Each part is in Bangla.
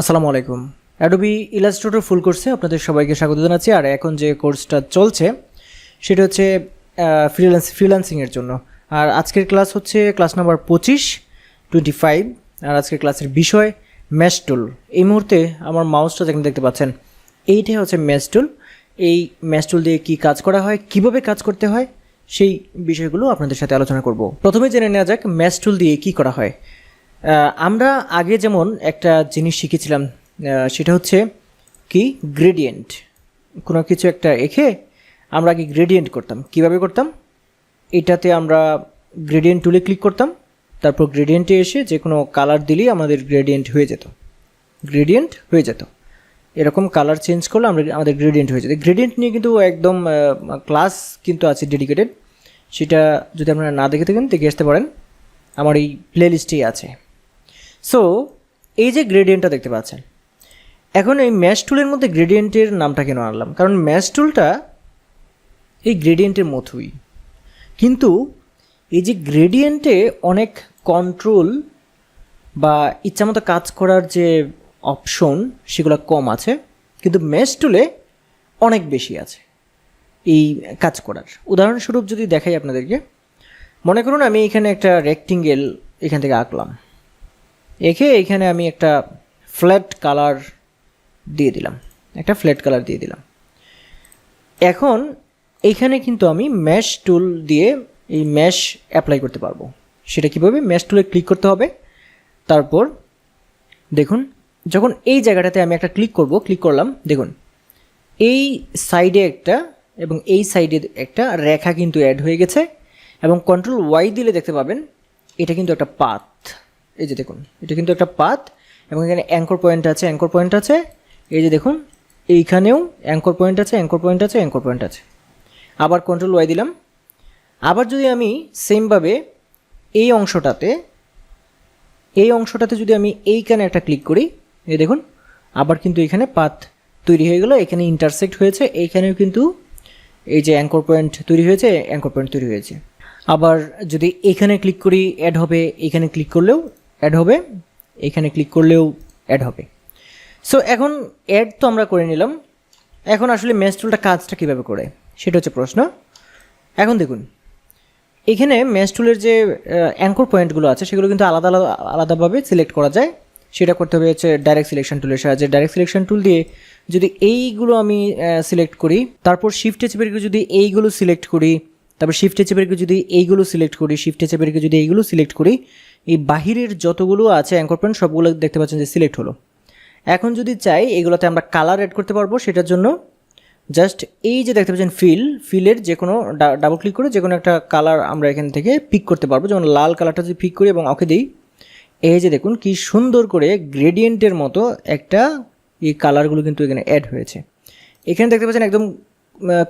আসসালামু আলাইকুম। অ্যাডোবি ইলাস্ট্রেটর ফুল কোর্সে আপনাদের সবাইকে স্বাগত জানাচ্ছি, আর এখন যে কোর্সটা চলছে, সেটা হচ্ছে ফ্রিল্যান্স ফ্রিল্যান্সিংয়ের জন্য। আর আজকের ক্লাস হচ্ছে ক্লাস নাম্বার পঁচিশ টোয়েন্টি ফাইভ আর আজকের ক্লাসের বিষয় ম্যাশ টুল এই মুহূর্তে আমার মাউসটা যেখানে দেখতে পাচ্ছেন, এইটাই হচ্ছে ম্যাশ টুল এই ম্যাশ টুল দিয়ে কী কাজ করা হয়, কীভাবে কাজ করতে হয়, সেই বিষয়গুলো আপনাদের সাথে আলোচনা করব। প্রথমে জেনে নেওয়া যাক ম্যাশ টুল দিয়ে কী করা হয়। আমরা আগে যেমন একটা জিনিস শিখেছিলাম সেটা হচ্ছে কি? গ্রেডিয়েন্ট কোনো কিছু একটা এঁকে আমরা আগে গ্রেডিয়েন্ট করতাম। কীভাবে করতাম? এটাতে আমরা গ্রেডিয়েন্ট টুলে ক্লিক করতাম, তারপর গ্রেডিয়েন্টে এসে যে কোনো কালার দিলেই আমাদের গ্রেডিয়েন্ট হয়ে যেত। গ্রেডিয়েন্ট হয়ে যেত। এরকম কালার চেঞ্জ করলে আমরা আমাদের গ্রেডিয়েন্ট হয়ে যেত। গ্রেডিয়েন্ট নিয়ে কিন্তু একদম ক্লাস কিন্তু আছে ডেডিকেটেড সেটা যদি আপনারা না দেখে থাকেন, দেখে আসতে পারেন। আমার এই প্লে লিস্টেই আছে। সো এই যে গ্রেডিয়েন্টটা দেখতে পাচ্ছেন, এখন এই ম্যাশ টুলের মধ্যে গ্রেডিয়েন্টের নামটা কেন আনলাম? কারণ ম্যাশ টুলটা এই গ্রেডিয়েন্টের মতোই। কিন্তু এই যে গ্রেডিয়েন্টে অনেক কন্ট্রোল বা ইচ্ছামতো কাজ করার যে অপশন সেগুলো কম আছে, কিন্তু ম্যাশ টুলে অনেক বেশি আছে এই কাজ করার। উদাহরণস্বরূপ যদি দেখাই আপনাদেরকে, মনে করুন আমি এখানে একটা রেক্টিঙ্গেল এখান থেকে আঁকলাম। এঁকে এখানে আমি একটা ফ্ল্যাট কালার দিয়ে দিলাম। একটা ফ্ল্যাট কালার দিয়ে দিলাম। এখন এইখানে কিন্তু আমি ম্যাশ টুল দিয়ে এই ম্যাশ অ্যাপ্লাই করতে পারব। সেটা কীভাবে? ম্যাশ টুলে ক্লিক করতে হবে। তারপর দেখুন, যখন এই জায়গাটাতে আমি একটা ক্লিক করব ক্লিক করলাম, দেখুন, এই সাইডে একটা এবং এই সাইডে একটা রেখা কিন্তু অ্যাড হয়ে গেছে এবং কন্ট্রোল ওয়াই দিলে দেখতে পাবেন, এটা কিন্তু একটা পাথ এই যে দেখুন, এটা কিন্তু একটা পাত এবং এখানে অ্যাঙ্কর পয়েন্ট আছে অ্যাঙ্কর পয়েন্ট আছে। এই যে দেখুন, এইখানেও অ্যাঙ্কর পয়েন্ট আছে অ্যাঙ্কর পয়েন্ট আছে অ্যাঙ্কর পয়েন্ট আছে। আবার কন্ট্রোল ওয়াই দিলাম। আবার যদি আমি সেমভাবে এই অংশটাতে এই অংশটাতে যদি আমি এইখানে একটা ক্লিক করি, এই দেখুন, আবার কিন্তু এখানে পাত তৈরি হয়ে গেল, এখানে ইন্টারসেক্ট হয়েছে, এইখানেও কিন্তু এই যে অ্যাঙ্কর পয়েন্ট তৈরি হয়েছে অ্যাঙ্কর পয়েন্ট তৈরি হয়েছে। আবার যদি এখানে ক্লিক করি অ্যাড হবে, এখানে ক্লিক করলেও অ্যাড হবে। এখানে ক্লিক করলেও অ্যাড হবে। সো এখন অ্যাড তো আমরা করে নিলাম। এখন আসলে ম্যাচ টুলটা কাজটা কীভাবে করে, সেটা হচ্ছে প্রশ্ন। এখন দেখুন, এখানে ম্যাচ টুলের যে অ্যাঙ্কর পয়েন্টগুলো আছে, সেগুলো কিন্তু আলাদা আলাদা, আলাদাভাবে সিলেক্ট করা যায়। সেটা করতে হবে হচ্ছে ডাইরেক্ট সিলেকশন টুলের সাহায্যে। ডাইরেক্ট সিলেকশন টুল দিয়ে যদি এইগুলো আমি সিলেক্ট করি, তারপর শিফটে চেপে রেখে যদি এইগুলো সিলেক্ট করি, তারপর শিফটে চেপে রেখে যদি এইগুলো সিলেক্ট করি শিফটে চেপে রেখে যদি এইগুলো সিলেক্ট করি এই বাহিরের যতগুলো আছে অ্যাঙ্কর পয়েন্ট সবগুলো দেখতে পাচ্ছেন যে সিলেক্ট হলো। এখন যদি চাই, এগুলোতে আমরা কালার অ্যাড করতে পারব, সেটার জন্য জাস্ট এই যে দেখতে পাচ্ছেন ফিল ফিলের যে কোনো ডাবল ক্লিক করে যে কোনো একটা কালার আমরা এখান থেকে পিক করতে পারব। যেমন লাল কালারটা যদি পিক করি এবং ওকে দিই, এই যে দেখুন কি সুন্দর করে গ্রেডিয়েন্টের মতো একটা এই কালারগুলো কিন্তু এখানে অ্যাড হয়েছে। এখানে দেখতে পাচ্ছেন একদম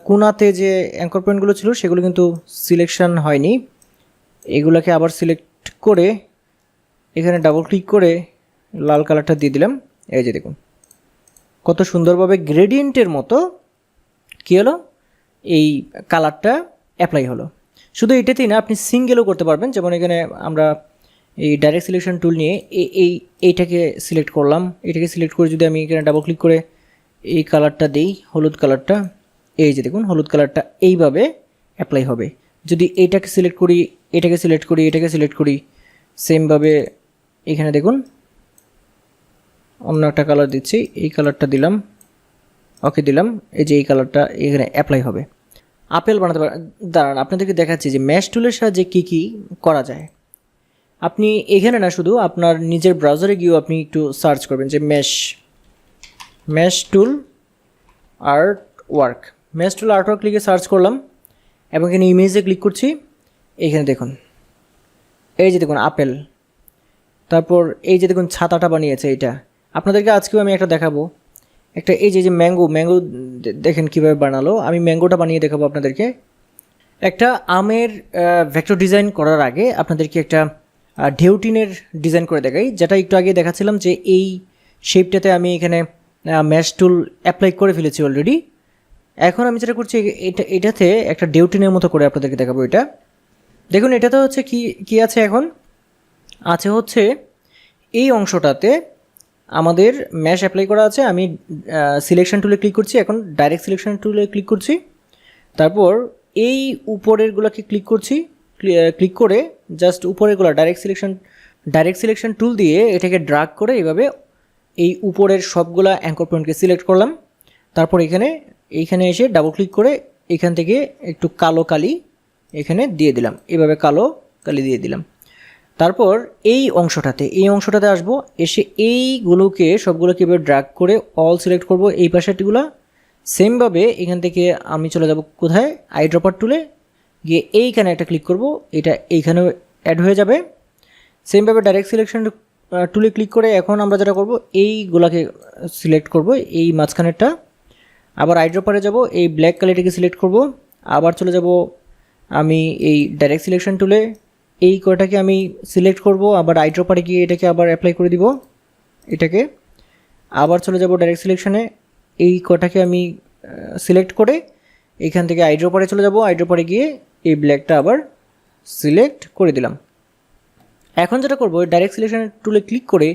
কোনাতে যে অ্যাঙ্কর পয়েন্টগুলো ছিল, সেগুলো কিন্তু সিলেকশন হয়নি। এগুলোকে আবার সিলেক্ট করে এখানে ডাবল ক্লিক করে লাল কালারটা দিয়ে দিলাম। এই যে দেখুন, কত সুন্দরভাবে গ্রেডিয়েন্টের মতো কী হলো? এই কালারটা অ্যাপ্লাই হলো। শুধু এটাতেই না, আপনি সিঙ্গেলও করতে পারবেন। যেমন এখানে আমরা এই ডাইরেক্ট সিলেকশন টুল নিয়ে এই এই এইটাকে সিলেক্ট করলাম। এটাকে সিলেক্ট করে যদি আমি এখানে ডাবল ক্লিক করে এই কালারটা দিই, হলুদ কালারটা এই যে দেখুন, হলুদ কালারটা এইভাবে অ্যাপ্লাই হবে। যদি এইটাকে সিলেক্ট করি, এটাকে সিলেক্ট করি, এটাকে সিলেক্ট করি সেমভাবে এখানে দেখুন, অন্য একটা কালার দিচ্ছি, এই কালারটা দিলাম ওকে দিলাম, এই যে এই কালারটা এখানে অ্যাপ্লাই হবে। আপেল বানাতে পারেন, দাঁড়ান, আপনাদেরকে দেখাচ্ছি যে ম্যাশ টুলের সাহায্যে কী কী করা যায়। আপনি এখানে না শুধু আপনার নিজের ব্রাউজারে গিয়েও আপনি একটু সার্চ করবেন যে mesh mesh tool art work mesh tool art work লিখে সার্চ করলাম এবং এখানে ইমেজে ক্লিক করছি এখানে দেখুন। এই যে দেখুন আপেল তারপর এই যে দেখুন, ছাতাটা বানিয়েছে এটা আপনাদেরকে আজকেও আমি একটা দেখাবো। একটা এই যে যে ম্যাঙ্গো ম্যাঙ্গো দেখেন কীভাবে বানালো। আমি ম্যাঙ্গোটা বানিয়ে দেখাবো আপনাদেরকে। একটা আমের ভেক্টর ডিজাইন করার আগে আপনাদেরকে একটা ঢেউটিনের ডিজাইন করে দেখাই, যেটা একটু আগে দেখাচ্ছিলাম যে এই শেপটাতে আমি এখানে ম্যাশ টুল অ্যাপ্লাই করে ফেলেছি অলরেডি এখন আমি যেটা করছি, এটা, এটাতে একটা ডেউটিনের মতো করে আপনাদেরকে দেখাবো এটা। দেখুন, এটাতে হচ্ছে কি কি আছে এখন? আছে হচ্ছে এই অংশটাতে আমাদের ম্যাশ অ্যাপ্লাই করা আছে। আমি সিলেকশন টুলে ক্লিক করছি, এখন ডাইরেক্ট সিলেকশন টুলে ক্লিক করছি। তারপর এই উপরেরগুলোকে ক্লিক করছি ক্লিক করে just উপরেরগুলো direct selection direct selection tool দিয়ে এটাকে ড্রাগ করে এইভাবে এই উপরের সবগুলা অ্যাঙ্কর পয়েন্টকে সিলেক্ট করলাম। তারপর এখানে এইখানে এসে ডাবল ক্লিক করে এখান থেকে একটু কালো কালি এখানে দিয়ে দিলাম। এভাবে কালো কালি দিয়ে দিলাম। তারপর এই অংশটাতে এই অংশটাতে আসব। এসে এইগুলোকে সবগুলোকে এবার ড্রাগ করে অল সিলেক্ট করব। এই পাশেরটিগুলো সেমভাবে এখান থেকে আমি চলে যাব কোথায়? আই ড্রপার টুলে গিয়ে এইখানে একটা ক্লিক করব। এটা এইখানেও অ্যাড হয়ে যাবে। সেমভাবে ডাইরেক্ট সিলেকশন টুলে ক্লিক করে এখন আমরা যেটা করব, এইগুলাকে সিলেক্ট করব। এই মাঝখানেরটা আবার আইড্রপারে যাব, এই ব্ল্যাক কালারটাকে সিলেক্ট করব। আবার চলে যাব আমি এই ডাইরেক্ট সিলেকশন টুলে এই কয়টাকে আমি সিলেক্ট করব, আবার আইড্রপারে গিয়ে এটাকে আবার অ্যাপ্লাই করে দিব, এটাকে। আবার চলে যাব ডাইরেক্ট সিলেকশনে এই কটাকে আমি সিলেক্ট করে এখান থেকে আইড্রপারে চলে যাব। আইড্রপারে গিয়ে এই ব্ল্যাকটা আবার সিলেক্ট করে দিলাম। এখন যেটা করব ডাইরেক্ট সিলেকশন টুলে ক্লিক করে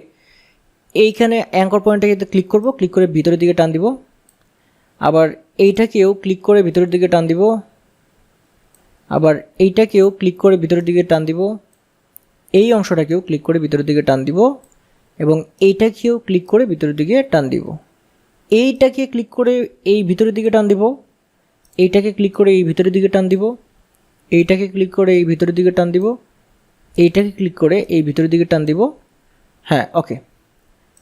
এইখানে অ্যাঙ্কর পয়েন্টটাকে ক্লিক করব। ক্লিক করে ভিতরের দিকে টান দিব। আবার এইটাকেও ক্লিক করে ভিতরের দিকে টান দিব। আবার এইটাকেও ক্লিক করে ভিতরের দিকে টান দিব। এই অংশটাকেও ক্লিক করে ভিতরের দিকে টান দিব এবং এইটাকেও ক্লিক করে ভিতরের দিকে টান দিব। এইটাকে ক্লিক করে এই ভিতরের দিকে টান দিব। এইটাকে ক্লিক করে এই ভিতরের দিকে টান দিব। এইটাকে ক্লিক করে এই ভিতরের দিকে টান দিব। এইটাকে ক্লিক করে এই ভিতরের দিকে টান দিব। হ্যাঁ ওকে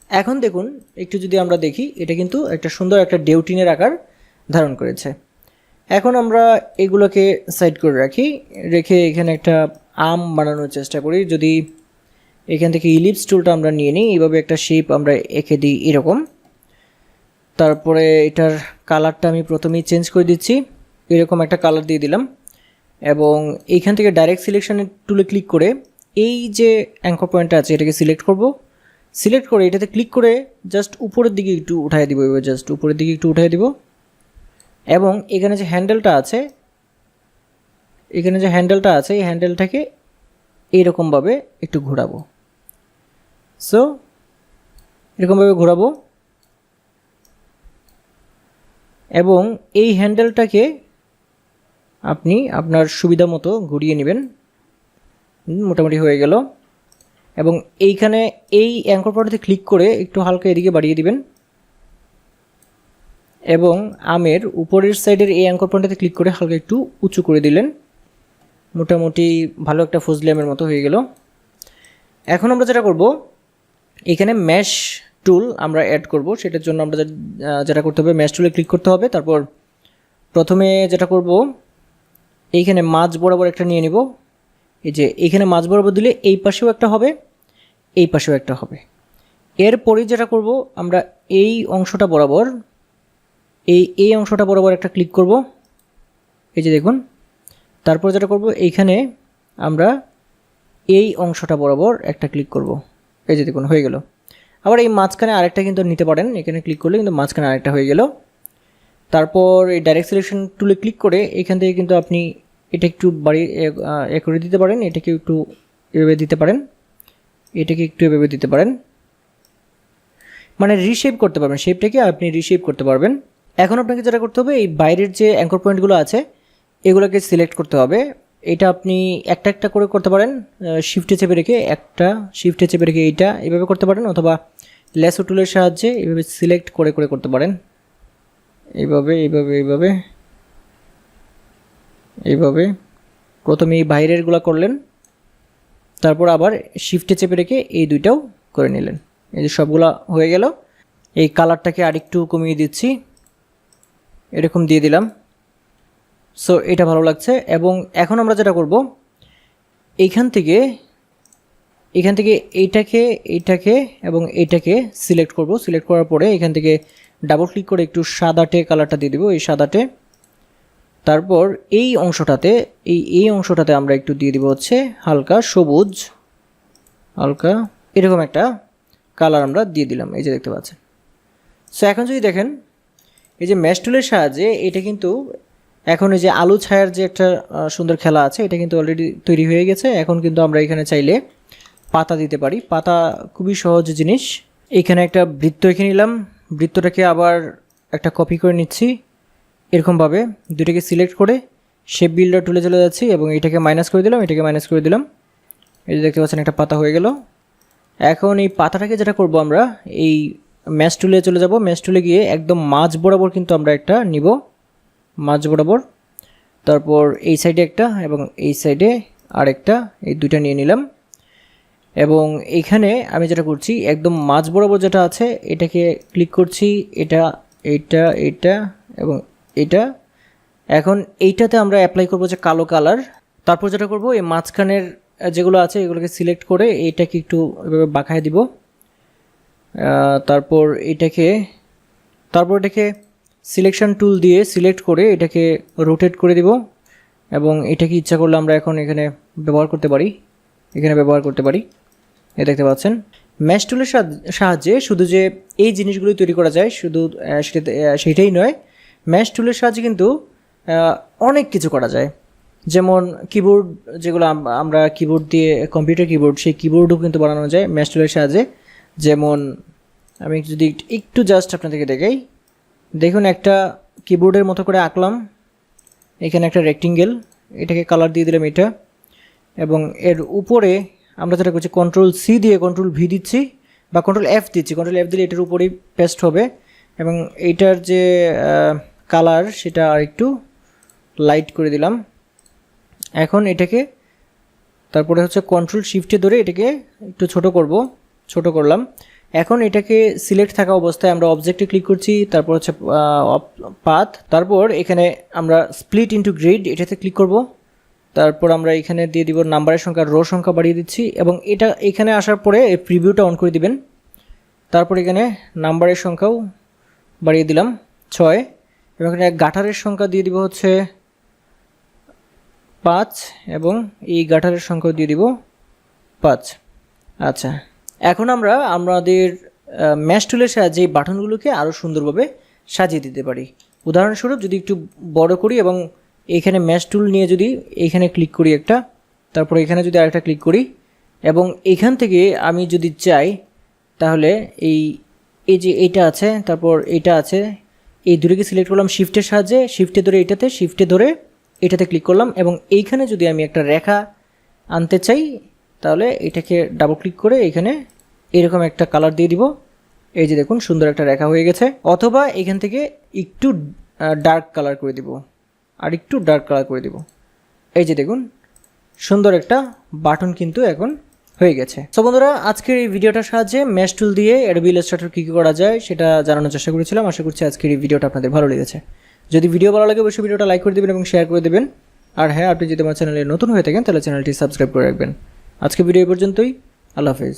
এখন দেখুন, একটু যদি আমরা দেখি, এটা কিন্তু একটা সুন্দর একটা ডেউটিনের আকার ধারণ করেছে। এখন আমরা এগুলোকে সাইড করে রাখি, রেখে এখানে একটা আম বানানোর চেষ্টা করি। যদি এখান থেকে ইলিপস টুলটা আমরা নিয়ে নিই, এইভাবে একটা শেপ আমরা এঁকে দিই এরকম। তারপরে এটার কালারটা আমি প্রথমেই চেঞ্জ করে দিচ্ছি। এরকম একটা কালার দিয়ে দিলাম। এবং এইখান থেকে ডাইরেক্ট সিলেকশনের টুলে ক্লিক করে এই যে অ্যাঙ্কর পয়েন্টটা আছে, এটাকে সিলেক্ট করব। সিলেক্ট করে এটাতে ক্লিক করে জাস্ট উপরের দিকে একটু উঠাই দিব, এবার জাস্ট উপরের দিকে একটু উঠাই দিব। এবং এখানে যে হ্যান্ডেলটা আছে, এখানে যে হ্যান্ডেলটা আছে, এই হ্যান্ডেলটাকে এইরকমভাবে একটু ঘোরাবো। সো এরকমভাবে ঘোরাবো। এবং এই হ্যান্ডেলটাকে আপনি আপনার সুবিধা মতো ঘুরিয়ে নেবেন। মোটামুটি হয়ে গেল। এবং এইখানে এই অ্যাঙ্কর পয়েন্টে ক্লিক করে একটু হালকা এদিকে বাড়িয়ে দিবেন। এবং আমের উপরের সাইডের এই অ্যাঙ্কর পয়েন্টে ক্লিক করে হালকা একটু উঁচু করে দিলেন। মোটামুটি ভালো একটা ফজলি আমের মতো হয়ে গেল। এখন আমরা যেটা করব, এখানে ম্যাশ টুল আমরা অ্যাড করব। সেটার জন্য আমরা যেটা করতে হবে ম্যাশ টুলে ক্লিক করতে হবে। তারপর প্রথমে যেটা করব, এইখানে মাছ বরাবর একটা নিয়ে নিব। এই যে এইখানে মাছ বরাবর দিলে এই পাশেও একটা হবে, এই পাশেও একটা হবে। এরপরে যেটা করব, আমরা এই অংশটা বরাবর, এই এই অংশটা বরাবর একটা ক্লিক করব। এই যে দেখুন, তারপর যেটা করব, এইখানে আমরা এই অংশটা বরাবর একটা ক্লিক করব। এই যে দেখুন, হয়ে গেল। আবার এই মাঝখানে আরেকটা কিন্তু নিতে পারেন, এখানে ক্লিক করলে কিন্তু মাঝখানে আরেকটা হয়ে গেল। তারপর এই ডাইরেক্ট সিলেকশন টুলে ক্লিক করে এখান থেকে কিন্তু আপনি এটা একটু বাড়ি, এ করে দিতে পারেন, এটাকে একটু এভাবে দিতে পারেন, এটাকে একটু এভাবে দিতে পারেন। মানে রিশেপ করতে পারবেন শেপটাকে আপনি রিশেপ করতে পারবেন। এখন আপনাকে যেটা করতে হবে, এই বাইরের যে অ্যাঙ্কর পয়েন্টগুলো আছে, এগুলোকে সিলেক্ট করতে হবে। এটা আপনি একটা একটা করে করতে পারেন শিফটে চেপে রেখে একটা শিফটে চেপে রেখে এইটা এভাবে করতে পারেন, অথবা লেসো টুলের সাহায্যে এভাবে সিলেক্ট করে করে করতে পারেন। এইভাবে এইভাবে এইভাবে। এইভাবে প্রথমে এই বাইরেরগুলো করলেন, তারপর আবার শিফটে চেপে রেখে এই দুইটাও করে নিলেন। এই যে সবগুলা হয়ে গেল, এই কালারটাকে আরেকটু কমিয়ে দিচ্ছি। এরকম দিয়ে দিলাম। সো এটা ভালো লাগছে এবং এখন আমরা যেটা করব, এইখান থেকে, এখান থেকে এইটাকে এইটাকে এবং এইটাকে সিলেক্ট করব। সিলেক্ট করার পরে এখান থেকে ডাবল ক্লিক করে একটু সাদাটে কালারটা দিয়ে দেবো। এই সাদাটে তারপর এই অংশটাতে, এই এই অংশটাতে আমরা একটু দিয়ে দিব হচ্ছে হালকা সবুজ, হালকা, এরকম একটা কালার আমরা দিয়ে দিলাম, এই যে দেখতে পাচ্ছেন। সো এখন যদি দেখেন, এই যে ম্যাশ টুলের সাহায্যে এটা কিন্তু, এখন এই যে আলু ছায়ার যে একটা সুন্দর খেলা আছে, এটা কিন্তু অলরেডি তৈরি হয়ে গেছে। এখন কিন্তু আমরা এখানে চাইলে পাতা দিতে পারি। পাতা খুবই সহজ জিনিস। এইখানে একটা বৃত্ত এঁকে নিলাম। বৃত্তটাকে আবার একটা কপি করে নিচ্ছি। এরকমভাবে দুটাকে সিলেক্ট করে শেপ বিল্ডার টুলে চলে যাচ্ছি এবং এটাকে মাইনাস করে দিলাম, এটাকে মাইনাস করে দিলাম। এই দেখতে পাচ্ছেন একটা পাতা হয়ে গেল। এখন এই পাতাটাকে যেটা করব আমরা, এই ম্যাচ টুলে চলে যাব। ম্যাচ টুলে গিয়ে একদম মাঝ বরাবর কিন্তু আমরা একটা নিব। মাঝ বরাবর। তারপর এই সাইডে একটা এবং এই সাইডে আরেকটা, এই দুইটা নিয়ে নিলাম। এবং এইখানে আমি যেটা করছি, একদম মাঝ বরাবর যেটা আছে, এটাকে ক্লিক করছি, এটা এইটা এটা এবং এটা। এখন এইটাতে আমরা অ্যাপ্লাই করব যে কালো কালার তারপর যেটা করব, এই মাঝখানের যেগুলো আছে, এগুলোকে সিলেক্ট করে এইটাকে একটু এভাবে বাঁকায় দিব। তারপর এটাকে তারপর এটাকে সিলেকশন টুল দিয়ে সিলেক্ট করে এটাকে রোটেট করে দিব। এবং এটাকে ইচ্ছা করলে আমরা এখন এখানে ব্যবহার করতে পারি। এখানে ব্যবহার করতে পারি। এ দেখতে পাচ্ছেন। ম্যাশ টুলের সাহায- সাহায্যে শুধু যে এই জিনিসগুলো তৈরি করা যায়, শুধু সেটাই নয় ম্যাশ টুলের সাহায্যে কিন্তু অনেক কিছু করা যায়। যেমন কিবোর্ড যেগুলো আমরা কিবোর্ড দিয়ে কম্পিউটার কিবোর্ড সেই কিবোর্ডও কিন্তু বানানো যায় ম্যাশ টুলের সাহায্যে। যেমন, আমি যদি একটু জাস্ট আপনাদেরকে দেখাই। দেখুন একটা কিবোর্ডের মতো করে আঁকলাম। এখানে একটা রেক্টিঙ্গেল এটাকে কালার দিয়ে দিলাম এটা। এবং এর উপরে আমরা যেটা করছি কন্ট্রোল সি দিয়ে কন্ট্রোল ভি দিচ্ছি বা কন্ট্রোল এফ দিচ্ছি। কন্ট্রোল এফ দিলে এটার উপরেই পেস্ট হবে। এবং এইটার যে কালার সেটা আর একটু লাইট করে দিলাম। এখন এটাকে তারপরে হচ্ছে কন্ট্রোল শিফটে ধরে এটাকে একটু ছোট করব, ছোট করলাম। এখন এটাকে সিলেক্ট থাকা অবস্থায় আমরা অবজেক্টে ক্লিক করছি, তারপর হচ্ছে পাথ তারপর এখানে আমরা স্প্লিট ইনটু গ্রিড এটাতে ক্লিক করব। তারপর আমরা এখানে দিয়ে দিব নাম্বারের সংখ্যা রো সংখ্যা বাড়িয়ে দিচ্ছি এবং এটা এখানে আসার পরে এই প্রিভিউটা অন করে দিবেন। তারপর এখানে নাম্বারের সংখ্যাও বাড়িয়ে দিলাম, ছয়। এবং এখানে গাঠারের সংখ্যা দিয়ে দিব হচ্ছে পাঁচ এবং এই গাঠারের সংখ্যাও দিয়ে দিব পাঁচ। আচ্ছা এখন আমরা আমাদের ম্যাশ টুলের সাহায্যে এই বাটনগুলোকে আরও সুন্দরভাবে সাজিয়ে দিতে পারি। উদাহরণস্বরূপ যদি একটু বড় করি এবং এইখানে ম্যাশ টুল নিয়ে যদি এইখানে ক্লিক করি একটা, তারপর এখানে যদি আরেকটা ক্লিক করি এবং এখান থেকে আমি যদি চাই, তাহলে এই এই যে এইটা আছে, তারপর এইটা আছে এই দুটোকে সিলেক্ট করলাম শিফটের সাহায্যে শিফটে ধরে এটাতে শিফটে ধরে এটাতে ক্লিক করলাম এবং এইখানে যদি আমি একটা রেখা আনতে চাই, তাহলে এটাকে ডাবল ক্লিক করে এখানে এরকম একটা কালার দিয়ে দিব। এই যে দেখুন, সুন্দর একটা রেখা হয়ে গেছে। অথবা এখান থেকে একটু ডার্ক কালার করে দিব। আর একটু ডার্ক কালার করে দিব। এই যে দেখুন, সুন্দর একটা বাটন কিন্তু এখন হয়ে গেছে। তো বন্ধুরা, আজকের এই ভিডিওটার সাহায্যে ম্যাশ টুল দিয়ে অ্যাডোবি ইলাস্ট্রেটর কী কী করা যায় সেটা জানানোর চেষ্টা করেছিলাম। আশা করছি আজকের এই ভিডিওটা আপনাদের ভালো লেগেছে। যদি ভিডিও ভালো লাগে, অবশ্যই ভিডিওটা লাইক করে দেবেন এবং শেয়ার করে দেবেন। আর হ্যাঁ আপনি যদি আমার চ্যানেলে নতুন হয়ে থাকেন, তাহলে চ্যানেলটি সাবস্ক্রাইব করে রাখবেন। আজকে ভিডিও পর্যন্তই। আল্লাহ হাফেজ।